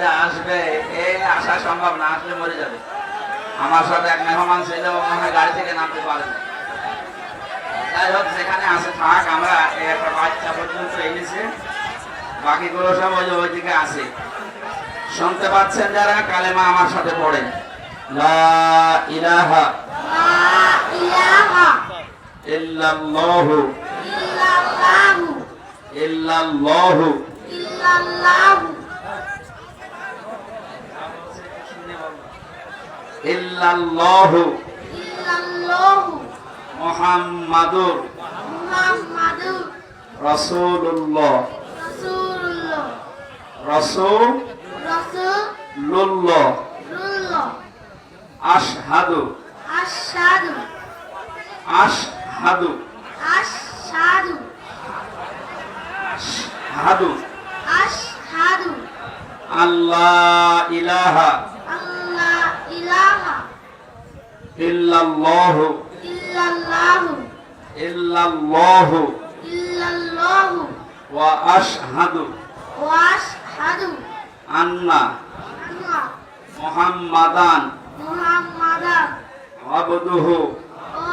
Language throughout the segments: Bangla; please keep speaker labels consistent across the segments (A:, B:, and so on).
A: যে আসবে এ আসা সম্ভব না আসলে মরে যাবে। আমার সাথে এক মেহমান ছিল মনে গাড়ি থেকে নামতে পারে না। যাই হোক সেখানে আসে থাক আমরা একটা বাচ্চা পর্যন্ত এনেছে। বাকিগুলো সব ওই ওইদিকে আসে শুনতে পাচ্ছেন যারা কালেমা আমার সাথে পড়েন। লা ইলাহা
B: ইলাহা
A: ইল্লাল্লাহু
B: ইল্লাল্লাহু
A: ইল্লাল্লাহু
B: ইল্লাল্লাহু
A: ইল্লাল্লাহু মুহাম্মাদুর
B: মুহাম্মাদুর
A: রাসূলুল্লাহ
B: রাসূলুল্লাহ
A: রাসূলুল্লাহ
B: রাসূলুল্লাহ
A: আশহাদু
B: আশহাদু
A: আশহাদু
B: আশহাদু
A: আশহাদু
B: আশহাদু
A: আল্লাহ ইলাহা
B: আল্লাহ ইলাহা
A: ইল্লাল্লাহু
B: ইল্লাল্লাহু
A: ইল্লাল্লাহু
B: ইল্লাল্লাহু
A: ওয়া আশহাদু
B: ওয়া আশহাদু
A: আন্না মুহাম্মাদান
B: মুহাম্মাদান
A: আবদুহু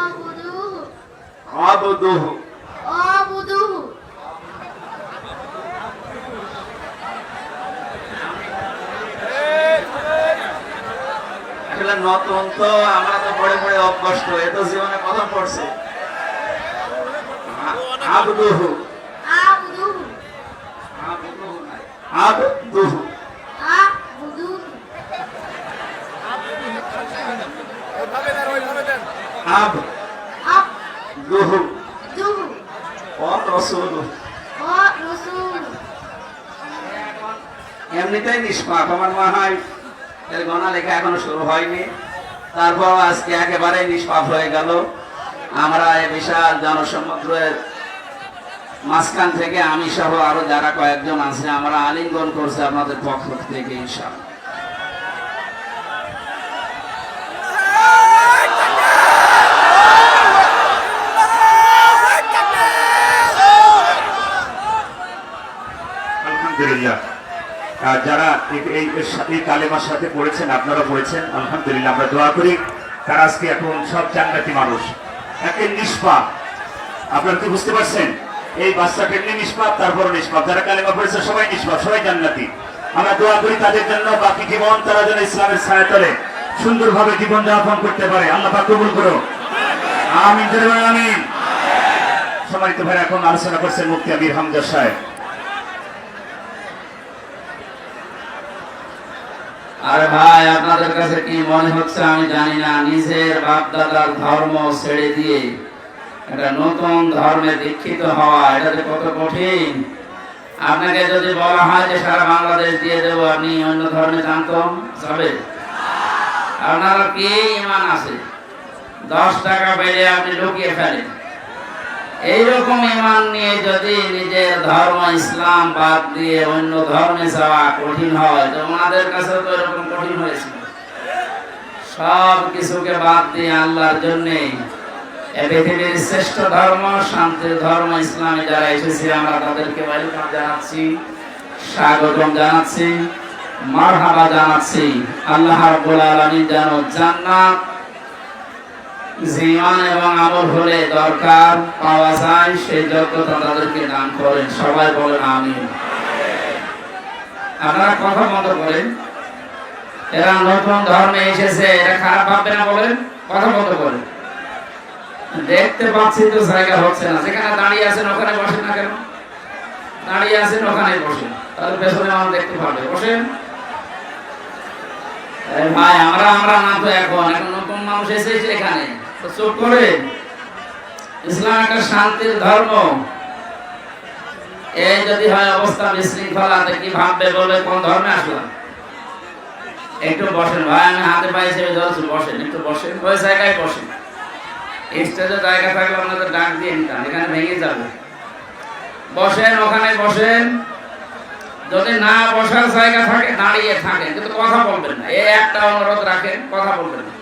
B: আবদুহু
A: আবদুহু আসলে নতুন তো আমরা তো পড়ে পড়ে অভ্যস্ত এ তো জীবনে প্রথম পড়ছে। আবদুহু।
B: আবদুহু।
A: আবদুহু। নাই। আবদুহু
B: আবদুহু
A: আব
B: আব
A: দুহু
B: দুহু
A: ও রসুলু
B: ও রসুল
A: এমনিতেই নিষ্পাপ আমার হয় এর গণা লেখা এখনও শুরু হয়নি। তারপর আজকে একেবারে নিষ্পাপ হয়ে গেল। আমরা এই বিশাল জনসমুদ্রের মাঝখান থেকে আমি সহ আরও যারা কয়েকজন আছে, আমরা আলিঙ্গন করছি আপনাদের পক্ষ থেকে
C: আলহামদুলিল্লাহ। আর যারা এই- এই কালেমার সাথে পড়েছেন আপনারা পড়েছেন, আলহামদুলিল্লাহ, আমরা দোয়া করি। তারা আজকে এখন সব জান্নাতি মানুষ। একে নিষ্পাপ। আপনারা কি বুঝতে পারছেন? এই বাচ্চাটা এমনি নিষ্পাপ তারপর নিষ্পাপ। যারা কালেমা পড়েছে, সবাই নিষ্পাপ, সবাই জান্নাতি। আমরা দোয়া করি তাদের জন্য, বাকি জীবন তারা যেন ইসলামের ছায়াতলে সুন্দরভাবে জীবন যাপন করতে পারে। আল্লাহ কবুল করো আমিন আমিন। সম্মানিত ভাই এখন আলোচনা করছেন মুক্তি আমির হামজা সাহেব।
A: আরে ভাই, আপনাদের কাছে কি মনে হচ্ছে আমি জানি না, নিজের বাপ দাদার ধর্ম ছেড়ে দিয়ে একটা নতুন ধর্মে দীক্ষিত হওয়া, এটা যে কত কঠিন। আপনাকে যদি বলা হয় যে সারা বাংলাদেশ দিয়ে দেবো, আপনি অন্য ধর্মে জানতো যাবে আপনার কি ইমান আছে? দশ টাকা বেড়ে আপনি লুকিয়ে ফেলেন। এইরকম ইমান নিয়ে যদি নিজের ধর্ম ইসলাম বাদ দিয়ে অন্য ধর্মে যাওয়া কঠিন হয়, তো ওনাদের কাছে তো এরকম কঠিন হয়েছিল সব কিছুকে বাদ দিয়ে আল্লাহর জন্য পৃথিবীর শ্রেষ্ঠ ধর্ম, শান্তির ধর্ম, ইসলামে যারা এসেছে, আমরা তাদেরকে ওয়েলকাম জানাচ্ছি, স্বাগতম জানাচ্ছি, মারহাবা জানাচ্ছি। আল্লাহ রাব্বুল আলামিন যেন জান্নাত জীবন এবং আমল হলে দরকার, পাওয়া যায় সেই যোগ্যতা তাদেরকে দান করেন। সবাই বলেন আমি আপনারা কথা বন্ধ করেন এরা নতুন ধর্মে এসেছে, এরা খারাপ ভাববে না বলেন, কথা বন্ধ করেন দেখতে পাচ্ছি তো জায়গা হচ্ছে না। যেখানে দাঁড়িয়ে আছেন, ওখানে বসেন না কেন? দাঁড়িয়ে আছেন, ওখানে বসেন। তাদের পেছনে আমার দেখতে পাবে বসেন। ভাই, আমরা আমরা না তো এখন। এখন নতুন মানুষ এসেছে এখানে। করে। ইসলাম একটা শান্তির ধর্ম। এই যদি হয় অবস্থা বিশৃঙ্খলা কি ভাববে কোন ধর্মে আসলাম? একটু বসেন। ভাই, আমি হাতে বসেন। একটু বসেন। ওই জায়গায় বসেন। স্টেজে জায়গা থাকলে আপনাদের ডাক দিয়ে নিতাম, এখানে ভেঙে যাবে। বসেন, ওখানে বসেন। যদি না বসার জায়গা থাকে, দাঁড়িয়ে থাকেন। কিন্তু কথা বলবেন না। এই একটা অনুরোধ রাখেন, কথা বলবেন না।